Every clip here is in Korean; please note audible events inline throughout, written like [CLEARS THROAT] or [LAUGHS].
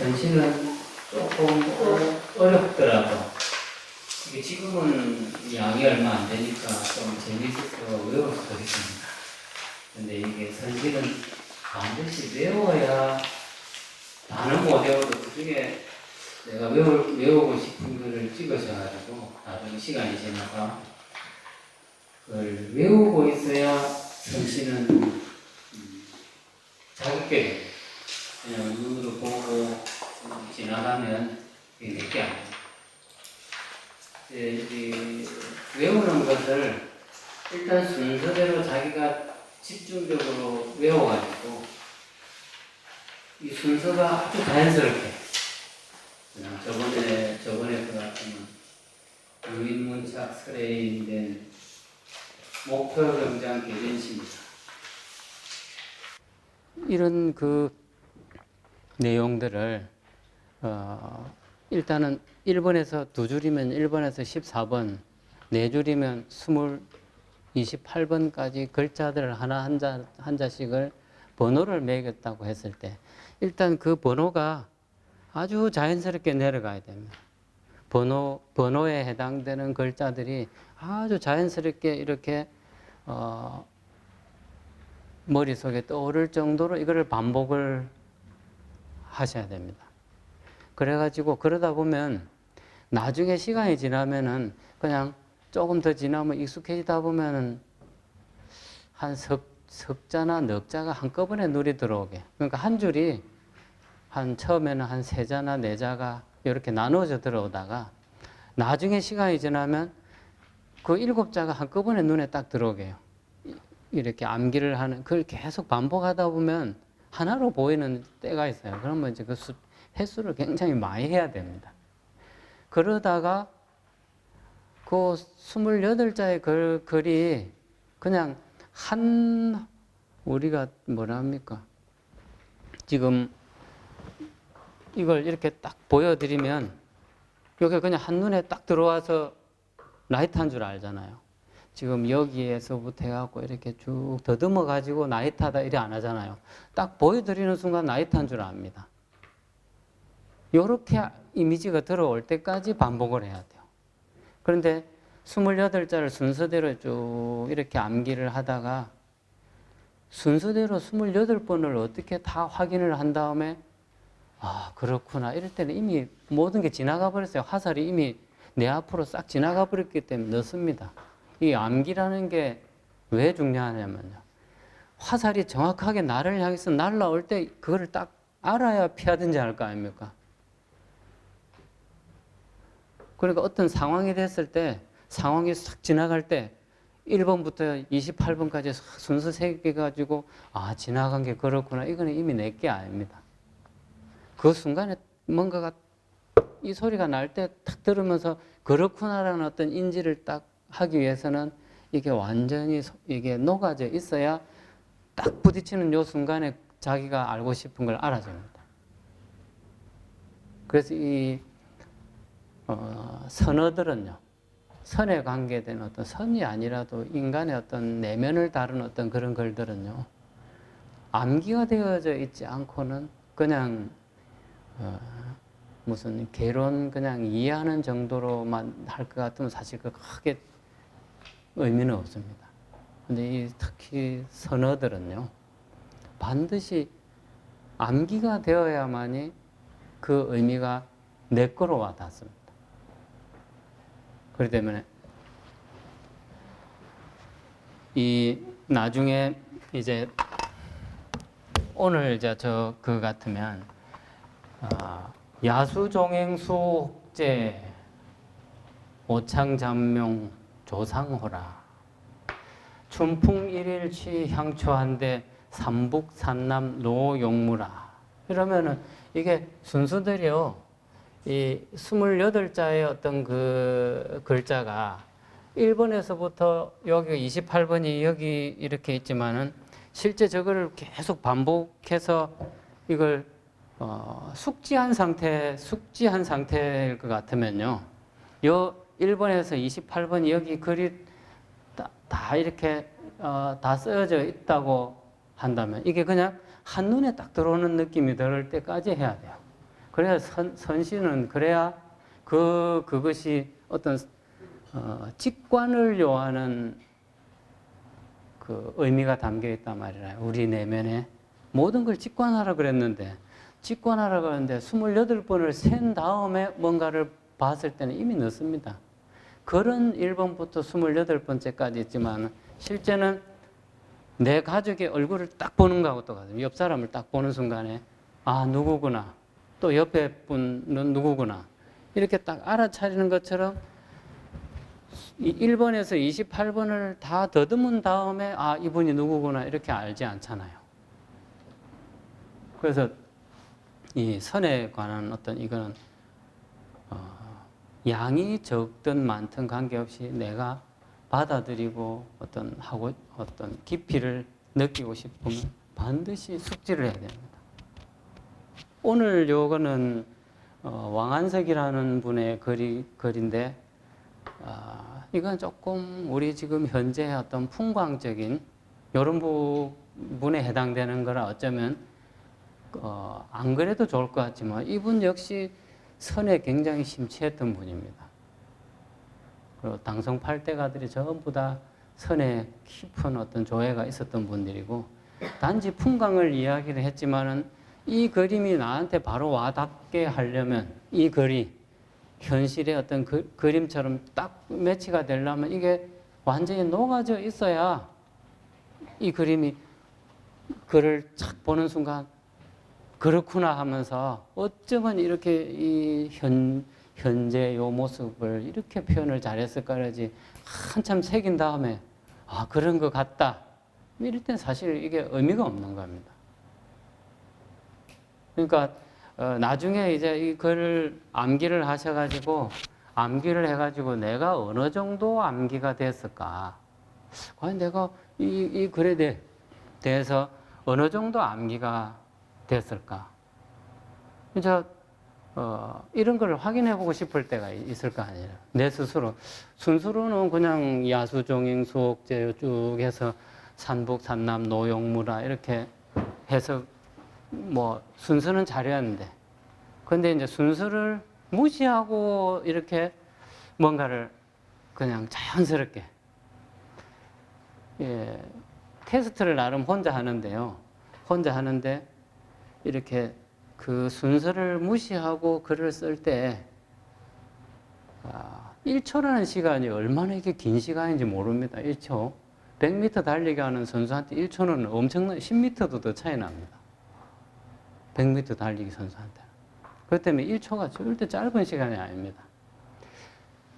전시는 조금 어- 어렵더라고. 이게 지금은 양이 얼마 안 되니까 좀 재밌어서 외울 수도 있습니다. 근데 이게 선지는 반드시 외워야 나는 못 외워도 그 중에 내가 외울, 외우고 싶은 거를 찍으셔가지고 나중에 시간이 지나서 그걸 외우고 있어야 음, 자극게 돼요. 그냥 눈으로 보고 지나가면 내게 안 돼요. 외우는 것을 일단 순서대로 자기가 집중적으로 외워가지고 이 순서가 아주 자연스럽게 저번에 저번에 그 같은 유인문착 설레인 목표 경장 개전시입니다. 이런 그 내용들을 어, 일단은 1번에서 두 줄이면 1번에서 14번, 네 줄이면 20, 28번까지 글자들을 하나 한, 자, 한 자씩을 번호를 매겼다고 했을 때 일단 그 번호가 아주 자연스럽게 내려가야 됩니다. 번호, 번호에 해당되는 글자들이 아주 자연스럽게 이렇게 어, 머릿속에 떠오를 정도로 이거를 반복을 하셔야 됩니다. 그래가지고 그러다 보면 나중에 시간이 지나면은 그냥 조금 더 지나면 익숙해지다 보면은 한 석, 석자나 넉자가 한꺼번에 눈이 들어오게. 그러니까 한 줄이 한 처음에는 한 세 자나 네 자가 이렇게 나누어져 들어오다가 나중에 시간이 지나면 그 일곱 자가 한꺼번에 눈에 딱 들어오게요. 이- 이렇게 암기를 하는 그걸 계속 반복하다 보면 하나로 보이는 때가 있어요. 그러면 이제 그 수, 횟수를 굉장히 많이 해야 됩니다. 그러다가 그 28자의 글, 글이 그냥 한, 우리가 뭐라 합니까? 지금 이걸 이렇게 딱 보여드리면 여기 그냥 한눈에 딱 들어와서 라이트 한 줄 알잖아요. 지금 여기에서부터 해갖고 이렇게 쭉 더듬어 가지고 나이트하다 이래 안 하잖아요. 딱 보여드리는 순간 나이트 한줄 압니다. 이렇게 이미지가 들어올 때까지 반복을 해야 돼요. 그런데 28자를 순서대로 쭉 이렇게 암기를 하다가 순서대로 28번을 어떻게 다 확인을 한 다음에 아, 그렇구나. 이럴 때는 이미 모든 게 지나가 버렸어요. 화살이 이미 내 앞으로 싹 지나가 버렸기 때문에 늦습니다. 이 암기라는 게 왜 중요하냐면요. 화살이 정확하게 나를 향해서 날라올 때 그거를 딱 알아야 피하든지 할 거 아닙니까? 그러니까 어떤 상황이 됐을 때 상황이 싹 지나갈 때 1번부터 28번까지 순서 세개 가지고 아 지나간 게 그렇구나 이거는 이미 내 게 아닙니다. 그 순간에 뭔가가 이 소리가 날 때 탁 들으면서 그렇구나라는 어떤 인지를 딱 하기 위해서는 이게 완전히 소- 이게 녹아져 있어야 딱 부딪히는 요 순간에 자기가 알고 싶은 걸 알아줍니다. 그래서 이 어, 선어들은요, 선에 관계된 어떤 선이 아니라도 인간의 어떤 내면을 다룬 어떤 그런 글들은요, 암기가 되어져 있지 않고는 그냥 어, 무슨 개론 그냥 이해하는 정도로만 할 것 같으면 사실 그 크게 의미는 없습니다. 근데 이 특히 선어들은요, 반드시 암기가 되어야만이 그 의미가 내 거로 와 닿습니다. 그렇기 때문에 이 나중에 이제 오늘 이제 저 그 같으면 아, 야수종행수 혹제 오창잠명 조상호라. 춘풍 일일치 향초한데 삼북 산남 노용무라. 이러면은 이게 순수들이요. 이 28자의 어떤 그 글자가 1번에서부터 여기 28번이 여기 이렇게 있지만은 실제 저거를 계속 반복해서 이걸 어, 숙지한 상태, 숙지한 상태일 것 같으면요. 요 1번에서 28번 여기 글이 다, 다 이렇게 어, 다 쓰여져 있다고 한다면 이게 그냥 한눈에 딱 들어오는 느낌이 들 때까지 해야 돼요. 그래야 선, 선신은 그래야 그 그것이 어떤 어, 직관을 요하는 그 의미가 담겨 있단 말이라 우리 내면에 모든 걸 직관하라 그랬는데 직관하라 그랬는데 28번을 센 다음에 뭔가를 봤을 때는 이미 늦습니다. 그런 1번부터 28번째까지 있지만 실제는 내 가족의 얼굴을 딱 보는 거하고 똑같아요. 옆 사람을 딱 보는 순간에 아 누구구나 또 옆에 분은 누구구나 이렇게 딱 알아차리는 것처럼 이 1번에서 28번을 다 더듬은 다음에 아 이분이 누구구나 이렇게 알지 않잖아요. 그래서 이 선에 관한 어떤 이거는 어, 양이 적든 많든 관계없이 내가 받아들이고 어떤 하고 어떤 깊이를 느끼고 싶으면 반드시 숙지를 해야 됩니다. 오늘 요거는 어, 왕한석이라는 분의 글이 글인데 아, 이건 조금 우리 지금 현재 어떤 풍광적인 이런 부분에 해당되는 거라 어쩌면 어, 안 그래도 좋을 것 같지만 이분 역시 선에 굉장히 심취했던 분입니다. 그리고 당성 팔대가들이 전부 다 선에 깊은 어떤 조예가 있었던 분들이고 단지 풍광을 이야기를 했지만은 이 그림이 나한테 바로 와닿게 하려면 이 글이 현실의 어떤 그, 그림처럼 딱 매치가 되려면 이게 완전히 녹아져 있어야 이 그림이 글을 착 보는 순간 그렇구나 하면서 어쩌면 이렇게 이 현, 현재 요 모습을 이렇게 표현을 잘했을까 그러지 한참 새긴 다음에 아 그런 것 같다 이럴 땐 사실 이게 의미가 없는 겁니다. 그러니까 어, 나중에 이제 이 글을 암기를 하셔가지고 암기를 해가지고 내가 어느 정도 암기가 됐을까? 과연 내가 이, 이 글에 대, 대해서 어느 정도 암기가 됐을까? 저 어, 이런 걸 확인해 보고 싶을 때가 있을 거 아니에요. 내 스스로. 순수로는 그냥 야수 종행 수옥제 쭉 해서 산북, 산남, 노용무라 이렇게 해서 뭐 순서는 잘해왔는데 근데 이제 순서를 무시하고 이렇게 뭔가를 그냥 자연스럽게 예, 테스트를 나름 혼자 하는데요. 혼자 하는데 이렇게 그 순서를 무시하고 글을 쓸 때 아, 1초라는 시간이 얼마나 이게 긴 시간인지 모릅니다. 1초. 100m 달리기 하는 선수한테 1초는 엄청난 10m도 더 차이 납니다. 100m 달리기 선수한테. 그렇기 때문에 1초가 절대 짧은 시간이 아닙니다.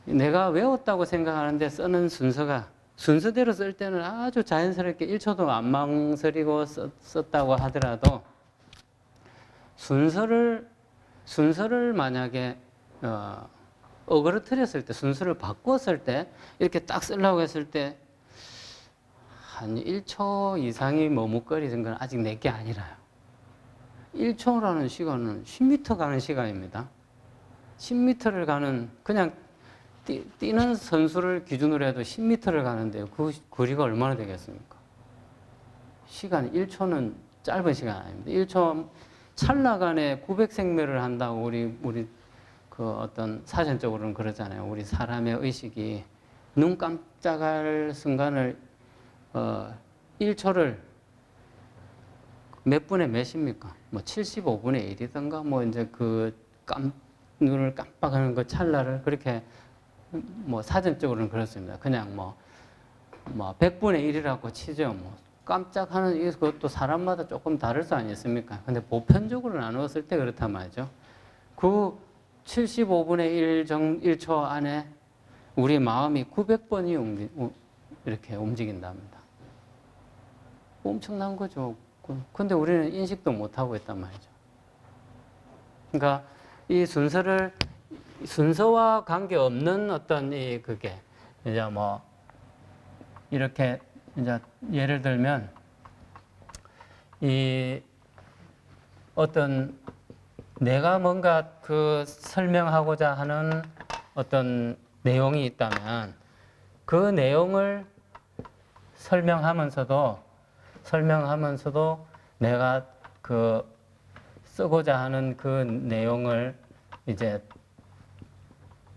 내가 외웠다고 생각하는데 쓰는 순서가 순서대로 쓸 때는 아주 자연스럽게 1초도 안 망설이고 썼, 썼다고 하더라도 순서를 순서를 만약에 어, 어그러뜨렸을 때 순서를 바꿨을 때 이렇게 딱 쓰려고 했을 때 한 1초 이상이 머뭇거리는 건 아직 내게 아니라요. 1초라는 시간은 10m 가는 시간입니다. 10m를 가는 그냥 뛰, 뛰는 선수를 기준으로 해도 10m를 가는데 그 거리가 얼마나 되겠습니까? 시간 1초는 짧은 시간 아닙니다. 1초 찰나간에 900생매를 한다고 우리 우리 그 어떤 사전적으로는 그러잖아요. 우리 사람의 의식이 눈 깜짝할 순간을 어 1초를 몇 분의 몇입니까? 뭐 75분의 1이든가 뭐 이제 그 깜, 눈을 깜빡하는 그 찰나를 그렇게 뭐 사전적으로는 그렇습니다. 그냥 뭐, 뭐 100분의 1이라고 치죠. 뭐 깜짝하는 이것도 사람마다 조금 다를 수 아니겠습니까? 근데 보편적으로 나누었을 때 그렇단 말이죠. 그 75분의 1 정, 1초 안에 우리 마음이 900번이 움직, 이렇게 움직인답니다. 엄청난 거죠. 근데 우리는 인식도 못하고 있단 말이죠. 그러니까 이 순서를, 순서와 관계없는 어떤 이 그게, 이제 뭐, 이렇게 이제 예를 들면 이 어떤 내가 뭔가 그 설명하고자 하는 어떤 내용이 있다면 그 내용을 설명하면서도 설명하면서도 내가 그 쓰고자 하는 그 내용을 이제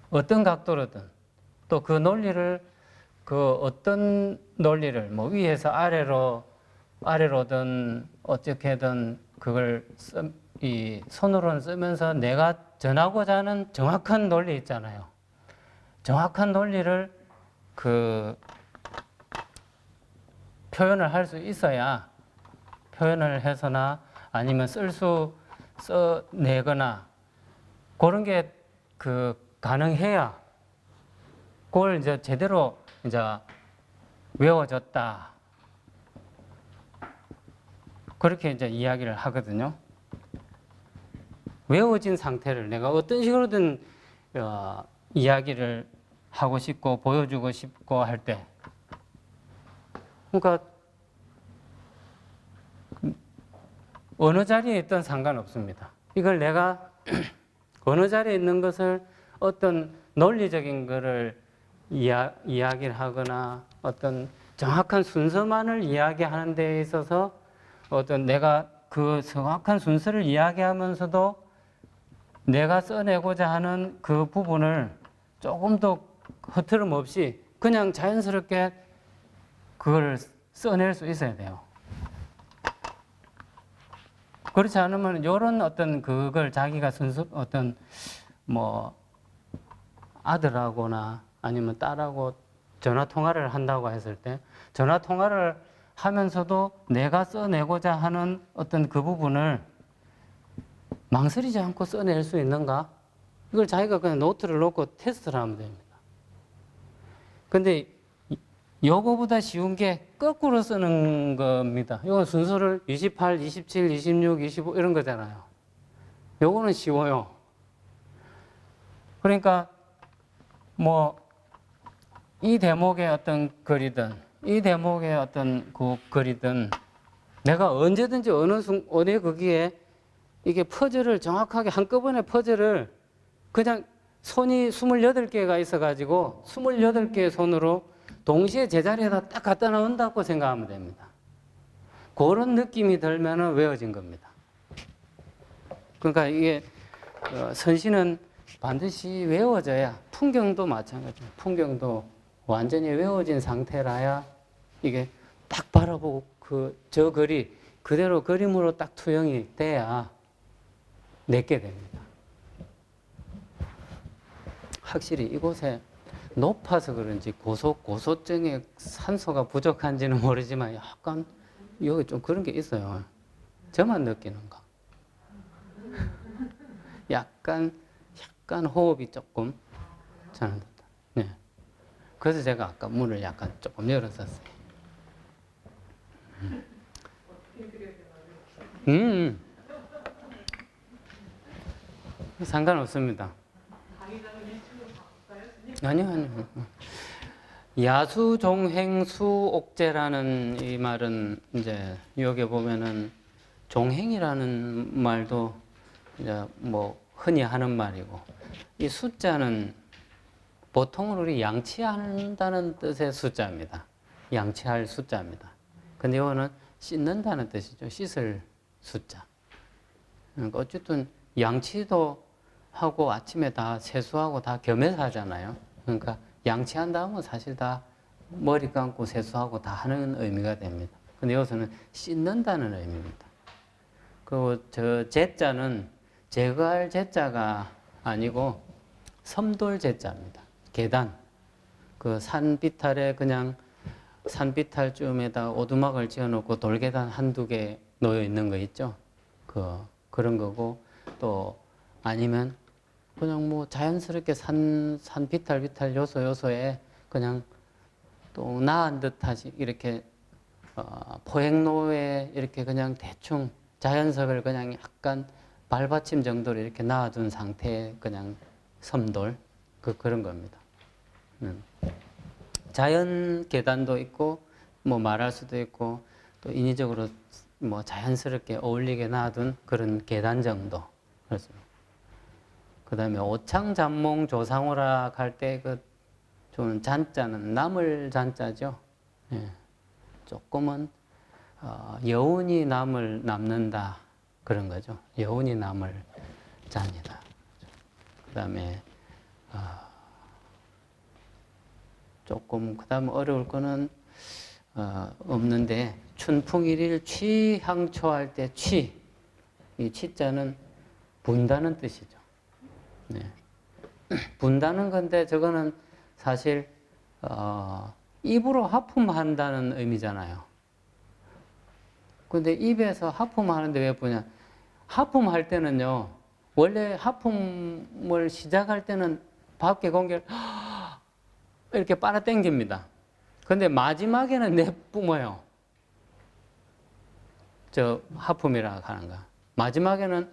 어떤 각도로든 또 그 논리를 그 어떤 논리를 뭐 위에서 아래로 아래로든 어떻게든 그걸 쓰, 이 손으로는 쓰면서 내가 전하고자 하는 정확한 논리 있잖아요. 정확한 논리를 그 표현을 할 수 있어야 표현을 해서나 아니면 쓸 수 써내거나 그런 게 그 가능해야 그걸 이제 제대로 이제 외워졌다. 그렇게 이제 이야기를 하거든요. 외워진 상태를 내가 어떤 식으로든 어, 이야기를 하고 싶고 보여주고 싶고 할 때, 그러니까 어느 자리에 있든 상관없습니다. 이걸 내가 [CLEARS THROAT] 어느 자리에 있는 것을 어떤 논리적인 것을 이야, 이야기를 하거나 어떤 정확한 순서만을 이야기하는 데 있어서 어떤 내가 그 정확한 순서를 이야기하면서도 내가 써내고자 하는 그 부분을 조금 더 흐트름 없이 그냥 자연스럽게 그걸 써낼 수 있어야 돼요. 그렇지 않으면 이런 어떤 그걸 자기가 순수 어떤 뭐 아들하고나 아니면 딸하고 전화 통화를 한다고 했을 때 전화 통화를 하면서도 내가 써내고자 하는 어떤 그 부분을 망설이지 않고 써낼 수 있는가? 이걸 자기가 그냥 노트를 놓고 테스트를 하면 됩니다. 근데 이- 요거보다 쉬운 게 거꾸로 쓰는 겁니다. 이건 순서를 28, 27, 26, 25 이런 거잖아요. 요거는 쉬워요. 그러니까 뭐 이 대목의 어떤 글이든 이 대목의 어떤 그 글이든 내가 언제든지 어느 순 어느 거기에 이게 퍼즐을 정확하게 한꺼번에 퍼즐을 그냥 손이 28개가 있어 가지고 28개의 손으로 동시에 제자리에다 딱 갖다 놓는다고 생각하면 됩니다. 그런 느낌이 들면은 외워진 겁니다. 그러니까 이게 어, 선시는 반드시 외워져야 풍경도 마찬가지예요. 풍경도 완전히 외워진 상태라야 이게 딱 바라보고 그 저 글이 그대로 그림으로 딱 투영이 돼야 내게 됩니다. 확실히 이곳에 높아서 그런지 고소 고소증에 산소가 부족한지는 모르지만 약간 여기 좀 그런 게 있어요. 저만 느끼는가? [LAUGHS] 약간 약간 호흡이 조금 저는 네. 그래서 제가 아까 문을 약간 조금 열었었어요. 음. 음. 상관없습니다. 아니요, 아니요. 야수종행수옥제라는 이 말은 이제 여기 보면은 종행이라는 말도 이제 뭐 흔히 하는 말이고 이 숫자는 보통 우리 양치한다는 뜻의 숫자입니다. 양치할 숫자입니다. 근데 이거는 씻는다는 뜻이죠. 씻을 숫자. 그러니까 어쨌든 양치도 하고 아침에 다 세수하고 다 겸해서 하잖아요. 그러니까 양치한 다음은 사실 다 머리 감고 세수하고 다 하는 의미가 됩니다. 근데 여기서는 씻는다는 의미입니다. 그리고 저 제자는 제거할 제자가 아니고 섬돌 제자입니다. 계단. 그 산비탈에 그냥 산비탈쯤에다 오두막을 지어놓고 돌계단 한두 개 놓여 있는 거 있죠. 그 그런 거고 또 아니면 그냥 뭐 자연스럽게 산, 산 비탈 비탈 요소 요소에 그냥 또 나은 듯하지 이렇게 어, 포획로에 이렇게 그냥 대충 자연석을 그냥 약간 발받침 정도로 이렇게 놔둔 상태의 그냥 섬돌 그 그런 겁니다. 음. 자연 계단도 있고 뭐 말할 수도 있고 또 인위적으로 뭐 자연스럽게 어울리게 놔둔 그런 계단 정도 그렇습니다. 그 다음에 오창 잔몽 조상오라 할때그좀 잔자는 나물 잔자죠. 예. 조금은 어, 여운이 남을 남는다 그런 거죠. 여운이 남을 자니다. 그다음에 아, 조금 그다음 어려울 거는 어, 없는데 춘풍일일 취향초할 때 취, 이 취자는 분다는 뜻이죠. 네. 분다는 건데 저거는 사실 어, 입으로 하품한다는 의미잖아요. 근데 입에서 하품하는데 왜 보냐? 하품할 때는요. 원래 하품을 시작할 때는 밖에 공기를 이렇게 빨아당깁니다. 근데 마지막에는 내뿜어요. 저 하품이라 하는 거. 마지막에는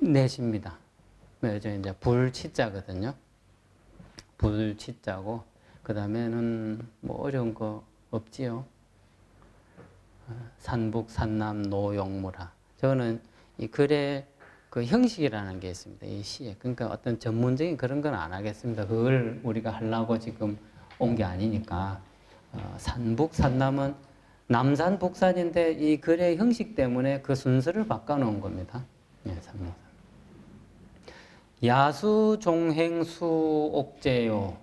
내쉽니다. 저 이제 불치자거든요. 불치자고 그 다음에는 뭐 어려운 거 없지요. 산북, 산남, 노용무라. 저거는 이 글의 그 형식이라는 게 있습니다. 이 시에. 그러니까 어떤 전문적인 그런 건 안 하겠습니다. 그걸 우리가 하려고 지금 온 게 아니니까. 어, 산북, 산남은 남산, 북산인데 이 글의 형식 때문에 그 순서를 바꿔놓은 겁니다. 예, 삼명산. 야수, 종행, 수, 옥제요.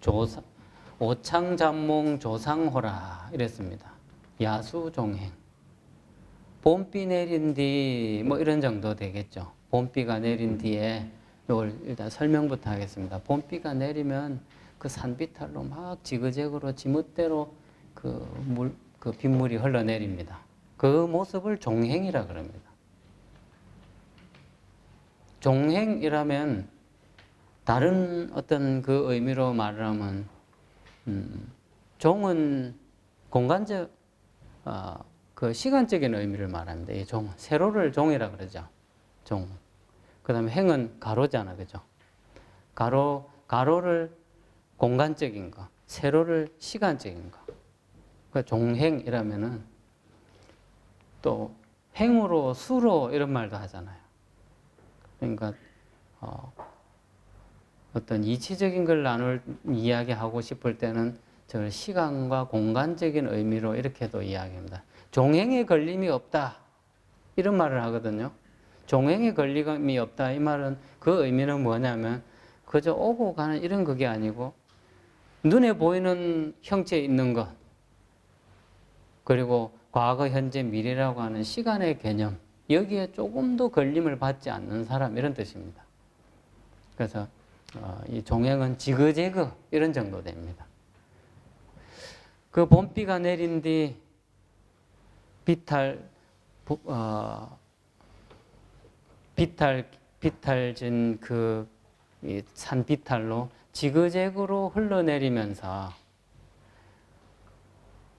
조사, 오창 잠몽, 조상호라. 이랬습니다. 야수, 종행. 봄비 내린 뒤, 뭐 이런 정도 되겠죠. 봄비가 내린 뒤에, 이걸 일단 설명부터 하겠습니다. 봄비가 내리면 그 산비탈로 막 지그재그로 지멋대로 그 물, 그 빗물이 흘러내립니다. 그 모습을 종행이라 그럽니다. 종행이라면 다른 어떤 그 의미로 말을 하면, 음, 종은 공간적, 어, 그 시간적인 의미를 말합니다. 이 종, 세로를 종이라 그러죠. 종. 그 다음에 행은 가로잖아. 그죠? 가로, 가로를 공간적인 거, 세로를 시간적인 거. 그 종행이라면은 또 행으로, 수로 이런 말도 하잖아요. 그러니까, 어, 어떤 이치적인 걸 나눌 이야기하고 싶을 때는 저걸 시간과 공간적인 의미로 이렇게도 이야기합니다. 종행에 걸림이 없다. 이런 말을 하거든요. 종행에 걸림이 없다. 이 말은 그 의미는 뭐냐면 그저 오고 가는 이런 그게 아니고 눈에 보이는 형체에 있는 것 그리고 과거, 현재, 미래라고 하는 시간의 개념 여기에 조금도 걸림을 받지 않는 사람 이런 뜻입니다. 그래서 어, 이 종행은 지그재그 이런 정도 됩니다. 그 봄비가 내린 뒤 비탈 어, 비탈 비탈진 그 산 비탈로 지그재그로 흘러내리면서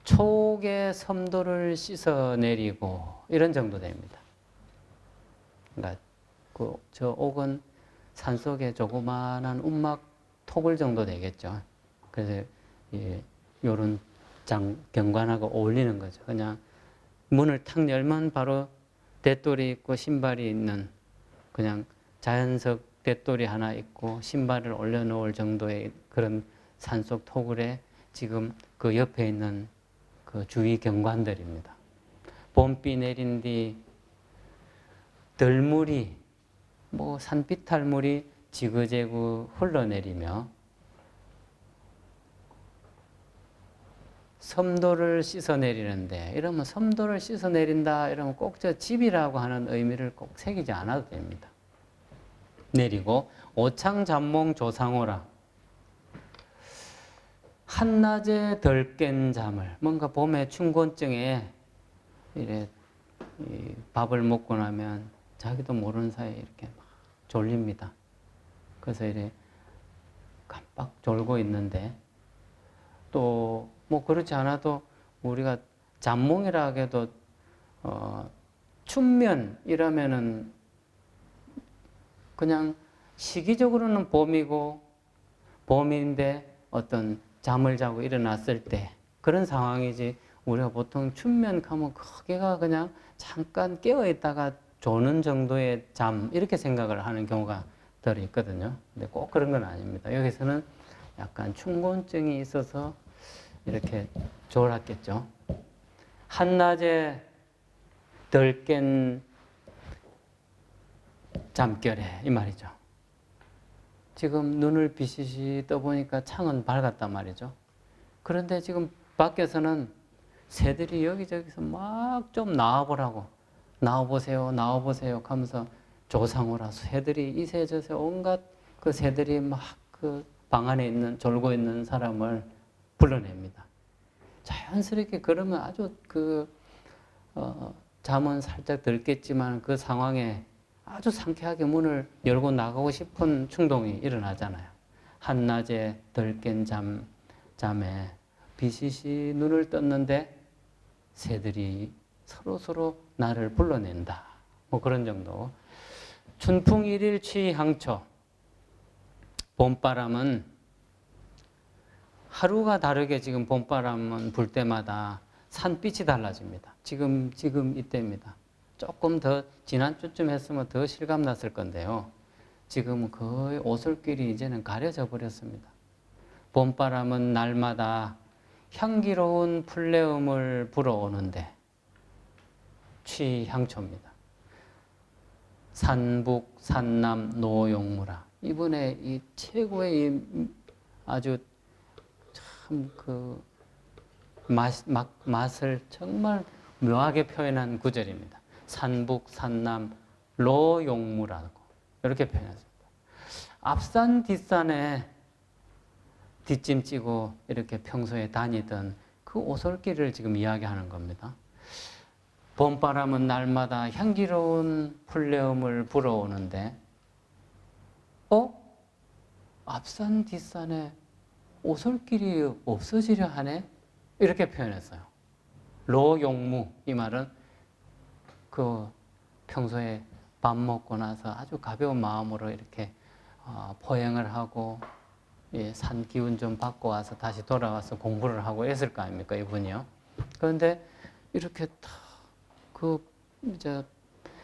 촉의 섬도를 씻어내리고 이런 정도 됩니다. 그러니까 그 저 옥은 산 속에 조그마한 움막 토굴 정도 되겠죠. 그래서 예, 요런 장 경관하고 어울리는 거죠. 그냥 문을 탁 열면 바로 대돌이 있고 신발이 있는 그냥 자연석 대돌이 하나 있고 신발을 올려놓을 정도의 그런 산속 토굴에 지금 그 옆에 있는 그 주위 경관들입니다. 봄비 내린 뒤 들물이 뭐 산비탈물이 지그재그 흘러내리며 섬도를 씻어내리는데 이러면 섬도를 씻어내린다 이러면 꼭 저 집이라고 하는 의미를 꼭 새기지 않아도 됩니다. 내리고 오창 잠몽 조상오라 한낮에 덜 깬 잠을 뭔가 봄에 춘곤증에 이래 밥을 먹고 나면 자기도 모르는 사이에 이렇게 막 졸립니다. 그래서 이래 깜빡 졸고 있는데 또 뭐 그렇지 않아도 우리가 잠몽이라 해도 어, 춘면이라면은 그냥 시기적으로는 봄이고 봄인데 어떤 잠을 자고 일어났을 때 그런 상황이지 우리가 보통 춘면 하면 크게가 그냥 잠깐 깨어 있다가 조는 정도의 잠 이렇게 생각을 하는 경우가 덜 있거든요. 근데 꼭 그런 건 아닙니다. 여기서는 약간 춘곤증이 있어서 이렇게 졸았겠죠. 한낮에 덜 깬 잠결에 이 말이죠. 지금 눈을 비시시 떠보니까 창은 밝았단 말이죠. 그런데 지금 밖에서는 새들이 여기저기서 막 좀 나와보라고 나와보세요, 나와보세요 하면서 조상오라 새들이 이새 저새 온갖 그 새들이 막 그 방 안에 있는 졸고 있는 사람을 불러냅니다. 자연스럽게 그러면 아주 그 어, 잠은 살짝 들겠지만 그 상황에 아주 상쾌하게 문을 열고 나가고 싶은 충동이 일어나잖아요. 한낮에 덜깬 잠, 잠에 비시시 눈을 떴는데 새들이 서로 서로 나를 불러낸다. 뭐 그런 정도. 춘풍 일일 취향초. 봄바람은 하루가 다르게 지금 봄바람은 불 때마다 산빛이 달라집니다. 지금 지금 이때입니다. 조금 더 지난 주쯤 했으면 더 실감 났을 건데요. 지금 거의 오솔길이 이제는 가려져 버렸습니다. 봄바람은 날마다 향기로운 풀내음을 불어오는데 취향초입니다. 산북, 산남, 노용무라. 이번에 이 최고의 이 아주 참 그 맛을 정말 묘하게 표현한 구절입니다. 산북, 산남, 로용무라고 이렇게 표현했습니다. 앞산, 뒷산에 뒷짐지고 이렇게 평소에 다니던 그 오솔길을 지금 이야기하는 겁니다. 봄바람은 날마다 향기로운 풀내음을 불어오는데, 어? 앞산 뒷산에 오솔 길이 없어지려 하네? 이렇게 표현했어요. 로용무 이 말은 그 평소에 밥 먹고 나서 아주 가벼운 마음으로 이렇게 어, 포행을 하고 예, 산 기운 좀 받고 와서 다시 돌아와서 공부를 하고 했을 거 아닙니까 이분이요. 그런데 이렇게 탁그 이제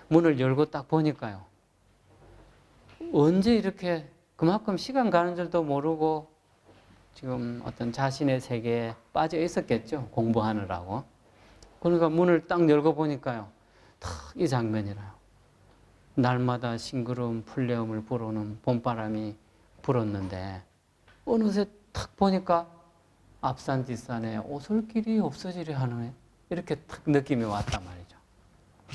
문을 열고 딱 보니까요. 언제 이렇게 그만큼 시간 가는 줄도 모르고 지금 어떤 자신의 세계에 빠져 있었겠죠. 공부하느라고. 그러니까 문을 딱 열고 보니까요. 탁 이 장면이라요. 날마다 싱그러운 풀내음을 불어오는 봄바람이 불었는데 어느새 탁 보니까 앞산 뒷산에 오솔길이 없어지려 하는 이렇게 탁 느낌이 왔단 말이죠.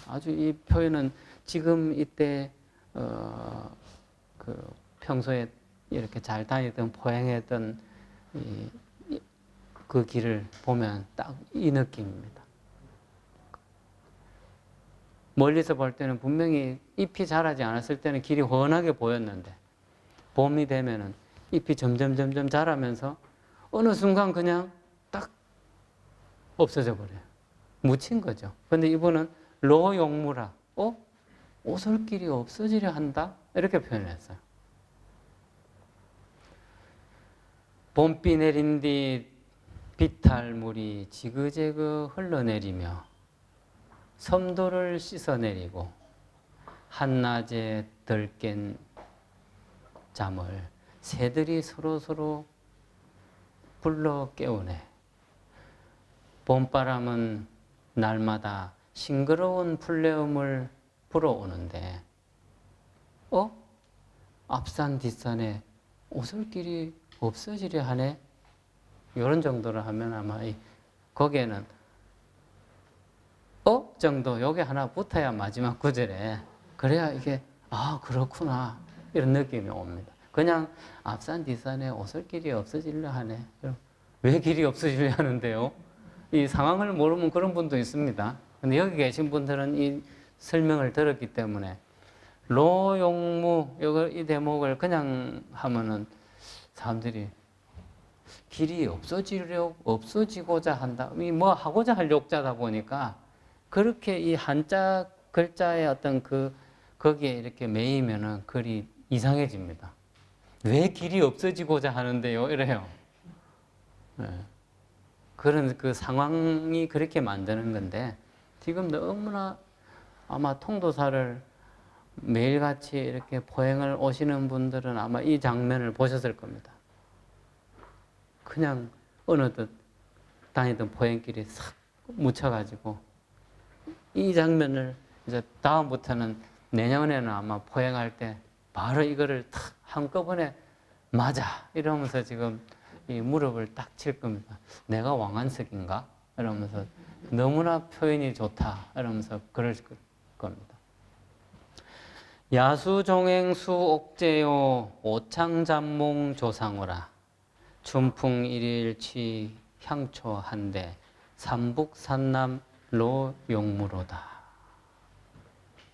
아주 이 표현은 지금 이때 어, 그 평소에 이렇게 잘 다니던 이, 그 길을 보면 딱 이 느낌입니다. 멀리서 볼 때는 분명히 잎이 자라지 않았을 때는 길이 훤하게 보였는데 봄이 되면은 잎이 점점 점점 자라면서 어느 순간 그냥 딱 없어져 버려요. 묻힌 거죠. 근데 이분은 로용무라. 어? 오솔길이 없어지려 한다? 이렇게 표현했어요. 봄비 내린 뒤 비탈물이 지그재그 흘러내리며 섬도를 씻어내리고 한낮에 덜깬 잠을 새들이 서로서로 불러 깨우네. 봄바람은 날마다 싱그러운 풀내음을 불어오는데, 어? 앞산 뒷산에 오솔길이 없어지려 하네? 이런 정도로 하면 아마 이, 거기에는 어? 정도 요게 하나 붙어야 마지막 구절에 그래야 이게 아 그렇구나 이런 느낌이 옵니다. 그냥 앞산 뒷산에 오솔 길이 없어지려 하네. 왜 길이 없어지려 하는데요? 이 상황을 모르면 그런 분도 있습니다. 근데 여기 계신 분들은 이 설명을 들었기 때문에 로용무 이거 이 대목을 그냥 하면은 사람들이 길이 없어지려 없어지고자 한다. 이뭐 하고자 할 욕자다 보니까 그렇게 이 한자 글자의 어떤 그 거기에 이렇게 매이면은 글이 이상해집니다. 왜 길이 없어지고자 하는데요? 이래요. 네. 그런 그 상황이 그렇게 만드는 건데 지금 너무나 아마 통도사를 매일같이 이렇게 포행을 오시는 분들은 아마 이 장면을 보셨을 겁니다. 그냥 어느덧 다니던 포행길이 싹 묻혀가지고 이 장면을 이제 다음부터는 내년에는 아마 포행할 때 바로 이거를 탁 한꺼번에 맞아 이러면서 지금 이 무릎을 딱 칠 겁니다. 내가 왕한석인가? 이러면서 너무나 표현이 좋다 이러면서 그럴 겁니다. 야수종행수 옥제요 오창잠몽 조상오라 춘풍 일일치 향초 한대 삼북산남 로 용무로다.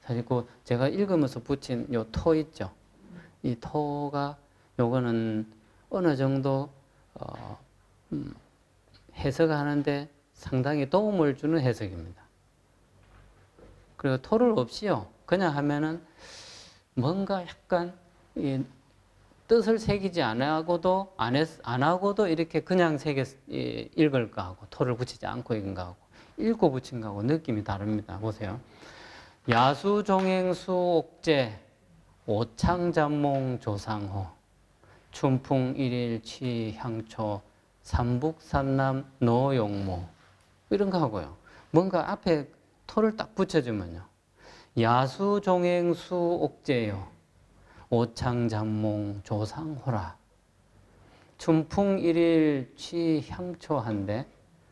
사실 그 제가 읽으면서 붙인 요 토 있죠. 이 토가 요거는 어느 정도 어, 음, 해석하는데 상당히 도움을 주는 해석입니다. 그리고 토를 없이요. 그냥 하면은 뭔가 약간 이 뜻을 새기지 않아고도 안, 했, 안 하고도 이렇게 그냥 새겨 이, 읽을 거하고 토를 붙이지 않고 읽은 거하고 읽고 붙인 거하고 느낌이 다릅니다. 보세요. 야수 종행수 옥제 오창잠몽 조상호 춘풍 일일치 향초 삼북산남 노용모 이런 거 하고요. 뭔가 앞에 토를 딱 붙여주면요. 야수종행수 옥제요 오창잠몽 조상호라 춘풍 일일치 향초한데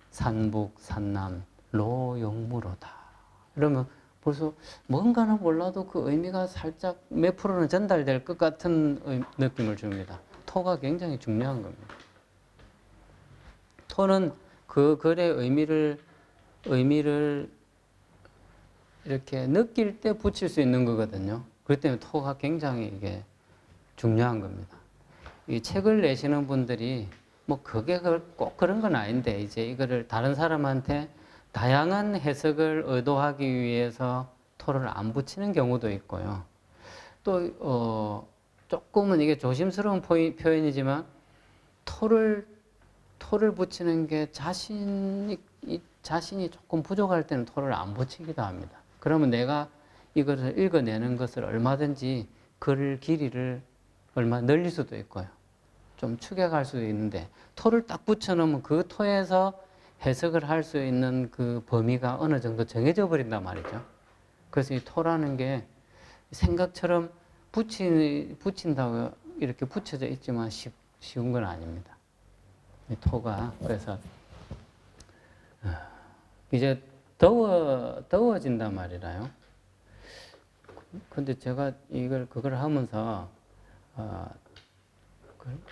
산북 산남 로용무로다. 이러면 벌써 뭔가는 몰라도 그 의미가 살짝 몇 프로는 전달될 것 같은 의- 느낌을 줍니다. 토가 굉장히 중요한 겁니다. 토는 그 글의 의미를 의미를 이렇게 느낄 때 붙일 수 있는 거거든요. 그렇기 때문에 토가 굉장히 이게 중요한 겁니다. 이 책을 내시는 분들이 뭐 그게 그- 꼭 그런 건 아닌데 이제 이거를 다른 사람한테 다양한 해석을 의도하기 위해서 토를 안 붙이는 경우도 있고요. 또 어, 조금은 이게 조심스러운 포이- 표현이지만 토를 토를 붙이는 게 자신이 이 자신이 조금 부족할 때는 토를 안 붙이기도 합니다. 그러면 내가 이것을 읽어내는 것을 얼마든지 글 길이를 얼마 늘릴 수도 있고요. 좀 축약할 수도 있는데 토를 딱 붙여놓으면 그 토에서 해석을 할 수 있는 그 범위가 어느 정도 정해져 버린단 말이죠. 그래서 이 토라는 게 생각처럼 붙이, 붙인다고 이렇게 붙여져 있지만 쉽, 쉬운 건 아닙니다. 이 토가 그래서 어, 이제 더워 더워진단 말이라요. 근데 제가 이걸 그걸 하면서 어, 그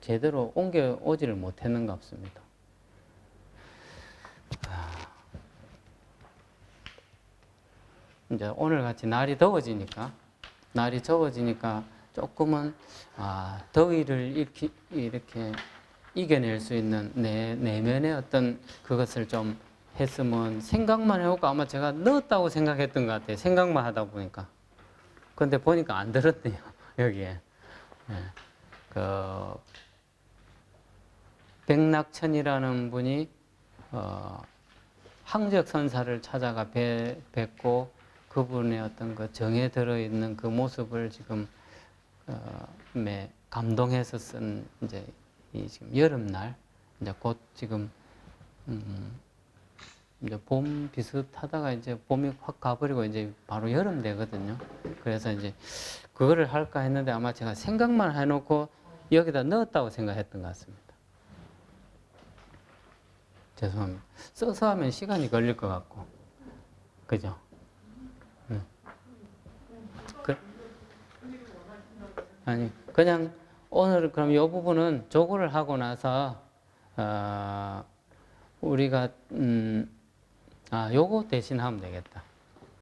제대로 옮겨 오지를 못했는 것 같습니다. 아, 이제 오늘 같이 날이 더워지니까 날이 더워지니까 조금은 아, 더위를 이렇게, 이렇게 이겨낼 수 있는 내 내면의 어떤 그것을 좀 했으면 생각만 해오고 아마 제가 넣었다고 생각했던 것 같아요. 생각만 하다 보니까. 근데 보니까 안 들었네요. [LAUGHS] 여기에. 예. 그 백낙천이라는 분이 어, 항적 선사를 찾아가 뵈, 뵙고 그분의 어떤 그 정에 들어 있는 그 모습을 지금 어, 매 감동해서 쓴 이제 이 지금 여름날 이제 곧 지금 음, 이제 봄 비슷하다가 이제 봄이 확 가버리고 이제 바로 여름 되거든요. 그래서 이제 그거를 할까 했는데 아마 제가 생각만 해놓고 여기다 넣었다고 생각했던 것 같습니다. 죄송합니다. 써서 하면 시간이 걸릴 것 같고, 그죠? 네. 그, 아니 그냥 오늘 그럼 이 부분은 조고를 하고 나서 어, 우리가 음, 아 요거 대신 하면 되겠다.